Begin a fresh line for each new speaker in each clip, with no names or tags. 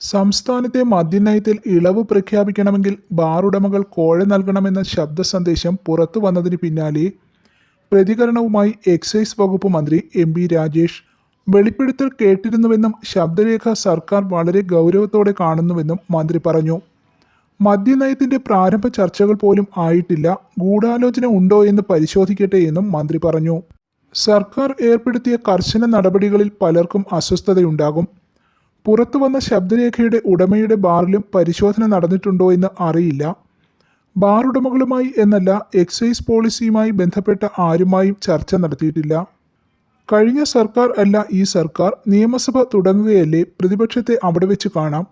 സംസ്ഥാനത്തെ മദ്യനയത്തിൽ ഇളവ് പ്രഖ്യാപിക്കണമെങ്കിൽ ബാറുടമകൾ കോഴ നൽകണമെന്ന ശബ്ദ സന്ദേശം പുറത്തു വന്നതിന് പിന്നാലെ പ്രതികരണവുമായി എക്സൈസ് വകുപ്പ് മന്ത്രി എം ബി രാജേഷ് വെളിപ്പെടുത്തൽ കേട്ടിരുന്നുവെന്നും ശബ്ദരേഖ സർക്കാർ വളരെ ഗൗരവത്തോടെ കാണുന്നുവെന്നും മന്ത്രി പറഞ്ഞു. മദ്യനയത്തിന്റെ പ്രാരംഭ ചർച്ചകൾ പോലും ആയിട്ടില്ല ഗൂഢാലോചന ഉണ്ടോ എന്ന് പരിശോധിക്കട്ടെ എന്നും മന്ത്രി പറഞ്ഞു. സർക്കാർ ഏർപ്പെടുത്തിയ കർശന നടപടികളിൽ പലർക്കും അസ്വസ്ഥതയുണ്ടാകും. പുറത്തു വന്ന ശബ്ദരേഖയുടെ ഉടമയുടെ ബാറിലും പരിശോധന നടന്നിട്ടുണ്ടോ എന്ന് അറിയില്ല. ബാർ ഉടമകളുമായി എന്നല്ല എക്സൈസ് പോളിസിയുമായി ബന്ധപ്പെട്ട ആരുമായും ചർച്ച നടത്തിയിട്ടില്ല. കഴിഞ്ഞ സർക്കാർ അല്ല ഈ സർക്കാർ നിയമസഭ തുടങ്ങുകയല്ലേ പ്രതിപക്ഷത്തെ അവിടെ വെച്ച് കാണാം.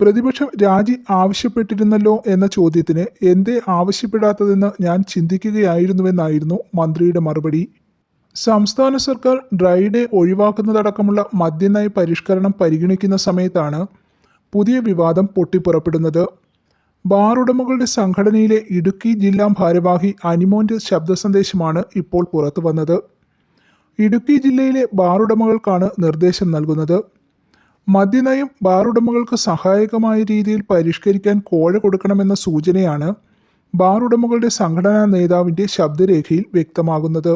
പ്രതിപക്ഷം രാജി ആവശ്യപ്പെട്ടിരുന്നല്ലോ എന്ന ചോദ്യത്തിന് എന്തേ ആവശ്യപ്പെടാത്തതെന്ന് ഞാൻ ചിന്തിക്കുകയായിരുന്നുവെന്നായിരുന്നു മന്ത്രിയുടെ മറുപടി. സംസ്ഥാന സർക്കാർ ഡ്രൈ ഡേ ഒഴിവാക്കുന്നതടക്കമുള്ള മദ്യനയ പരിഷ്കരണം പരിഗണിക്കുന്ന സമയത്താണ് പുതിയ വിവാദം പൊട്ടിപ്പുറപ്പെടുന്നത്. ബാർ ഉടമകളുടെ സംഘടനയിലെ ഇടുക്കി ജില്ലാ ഭാരവാഹി അനിമോന്റെ ശബ്ദ സന്ദേശമാണ് ഇപ്പോൾ പുറത്തു വന്നത് ഇടുക്കി ജില്ലയിലെ ബാർ ഉടമകൾക്കാണ് നിർദ്ദേശം നൽകുന്നത്. മദ്യനയം ബാർ ഉടമകൾക്ക് സഹായകമായ രീതിയിൽ പരിഷ്കരിക്കാൻ കോഴ കൊടുക്കണമെന്ന സൂചനയാണ് ബാർ ഉടമകളുടെ സംഘടനാ നേതാവിന്റെ ശബ്ദരേഖയിൽ വ്യക്തമാകുന്നത്.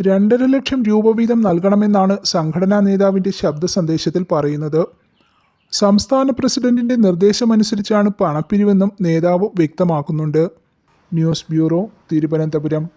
രണ്ടര ലക്ഷം രൂപ വീതം നൽകണമെന്നാണ് സംഘടനാ നേതാവിന്റെ ശബ്ദ സന്ദേശത്തിൽ പറയുന്നത്. സംസ്ഥാന പ്രസിഡന്റിന്റെ നിർദ്ദേശമനുസരിച്ചാണ് പണപ്പിരിവെന്നും നേതാവ് വ്യക്തമാക്കുന്നുണ്ട്. News bureau Thiruvananthapuram.